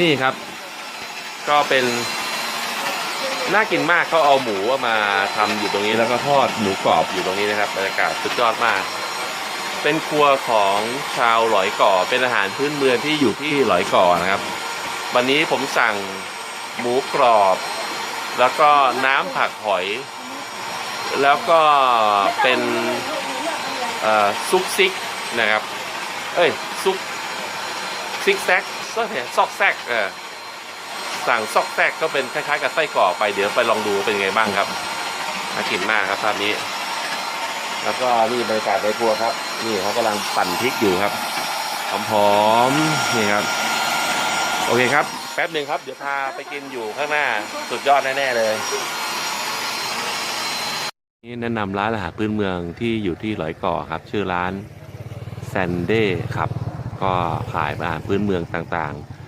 นี่ครับ ก็เป็นน่ากินมากเขาเอาหมูมาทำอยู่ตรงนี้แล้วก็ทอดหมูกรอบอยู่ตรงนี้นะครับบรรยากาศสุดยอดมาก เป็นครัวของชาวหลอยก่อเป็นอาหารพื้นเมืองที่อยู่ที่หลอยก่อนะครับ วันนี้ผมสั่งหมูกรอบ แล้วก็น้ำผักหอย แล้วก็เป็นซุปซิกนะครับ เอ้ยซุปซิกแซก ซอกซอกแซกเออสั่งซอกแซกก็เป็นคล้ายๆกับไส้กรอกไปเดี๋ยวไปลองดูเป็นไงบ้างครับน่ากินมากครับภาพนี้ แล้วก็นี่บรรยากาศในครัวครับ นี่เขากำลังปั่นพริกอยู่ครับหอมๆนี่ครับโอเคครับ แป๊บหนึ่งครับ เดี๋ยวพาไปกินอยู่ข้างหน้า สุดยอดแน่ๆเลยนี่แนะนำร้านอาหารพื้นเมืองที่อยู่ที่หลอยก่อครับ ชื่อร้านแซนเด้ครับ ก็ขายอาหารพื้นเมืองต่างๆ